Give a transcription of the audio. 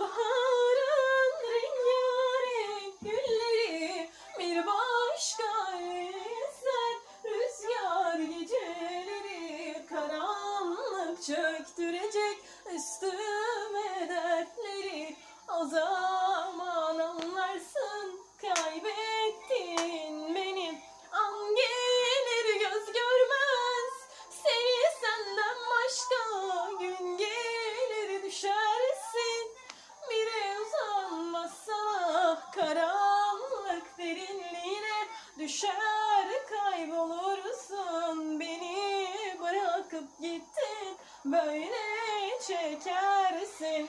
Baharın rengarenk gülleri bir başka eser Rüzgar geceleri karanlık çöktürecek üstü düşer kaybolursun. Beni bırakıp gittin. Böyle çekersin.